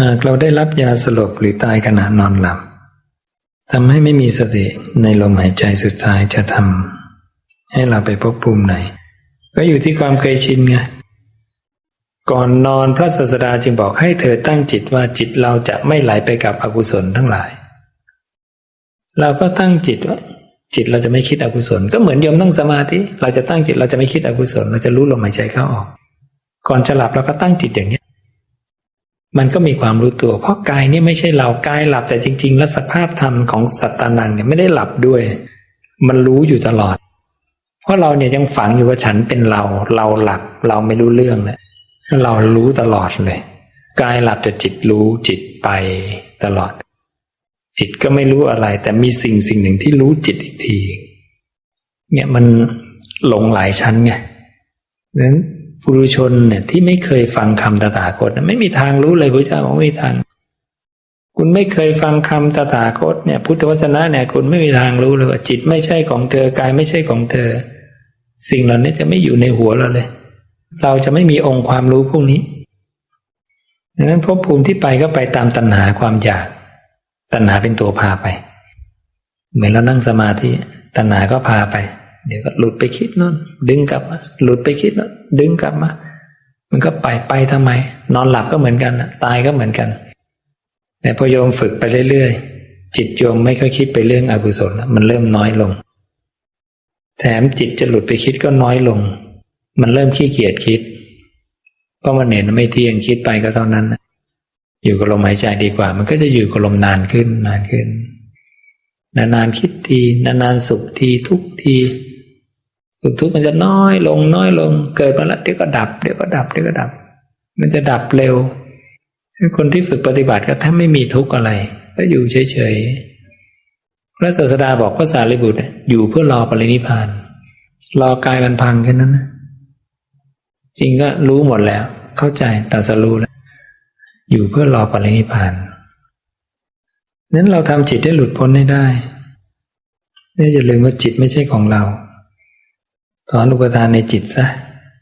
หากเราได้รับยาสลบหรือตายขณะนอนหลับทำให้ไม่มีสติในลมหายใจสุดท้ายจะทำให้เราไปพบภูมิไหน ก็อยู่ที่ความเคยชินไงก่อนนอนพระศาสดาจึงบอกให้เธอตั้งจิตว่าจิตเราจะไม่ไหลไปกับอกุศลทั้งหลาย เราก็ตั้งจิตว่าจิตเราจะไม่คิดอกุศล ก็เหมือนโยมตั้งสมาธิเราจะตั้งจิตเราจะไม่คิดอกุศล เราจะรู้ลมหายใจเข้าออก ก่อนจะหลับเราก็ตั้งจิตอย่างนี้ มันก็มีความรู้ตัว เพราะกายนี่ไม่ใช่เรากายหลับแต่จริง ๆ แล้วสภาพธรรมของสัตตานังเนี่ยไม่ได้หลับด้วย มันรู้อยู่ตลอด เพราะเราเนี่ยยังฝังอยู่ว่าฉันเป็นเรา เราหลับเราไม่รู้เรื่องเลยเรารู้ตลอดเลยกายหลับแต่จิตรู้จิตไปตลอด จิตก็ไม่รู้อะไร แต่มีสิ่งสิ่งหนึ่งที่รู้จิตอีกที เนี่ยมันหลงหลายชั้นไงดังนั้น ปุรุชนเนี่ยที่ไม่เคยฟังคำตถาคตนะไม่มีทางรู้เลยพระเจ้าบอกไม่มีทาง คุณไม่เคยฟังคำตถาคตเนี่ย พุทธวจนะเนี่ย คุณไม่มีทางรู้เลยว่าจิตไม่ใช่ของเธอกายไม่ใช่ของเธอ สิ่งเหล่านี้จะไม่อยู่ในหัวเราเลย เราจะไม่มีองค์ความรู้พวกนี้ดังนั้นภพภูมิที่ไปก็ไปตามตัณหาความอยาก ตัณหาเป็นตัวพาไป เหมือนเรานั่งสมาธิตัณหาก็พาไป เดี๋ยวก็หลุดไปคิดนู่นดึงกลับมาหลุดไปคิดนู่นดึงกลับมา มันก็ไปไปทำไม นอนหลับก็เหมือนกันะตายก็เหมือนกัน แต่พอโยมฝึกไปเรื่อยๆจิตโยมไม่ค่อยคิดไปเรื่องอกุศลมันเริ่มน้อยลง แถมจิตจะหลุดไปคิดก็น้อยลง มันเริ่มขี้เกียจคิดเพราะมันเห็นไม่เที่ยงคิดไปก็เท่านั้นอยู่กับลมหายใจดีกว่า มันก็จะอยู่กับลมนานขึ้นนานขึ้นนานๆคิดทีนานๆสุขทีทุกที สุขทุกข์มันจะน้อยลงน้อยลง เกิดมาแล้วเดี๋ยวก็ดับเดี๋ยวก็ดับเดี๋ยวก็ดับ มันจะดับเร็วคนที่ฝึกปฏิบัติก็แทบไม่มีทุกข์อะไร ก็อยู่เฉยๆ พระศาสดาบอกพระสารีบุตรอยู่เพื่อรอปรินิพาน รอกายมันพังแค่นั้นนะจริงก็รู้หมดแล้ว เข้าใจตัสรู้แล้ว อยู่เพื่อรอปรินิพพานนั้นเราทำจิตให้หลุดพ้นให้ได้เนี่ยอย่าลืมว่าจิตไม่ใช่ของเรา ถอนอุปทานในจิตซะ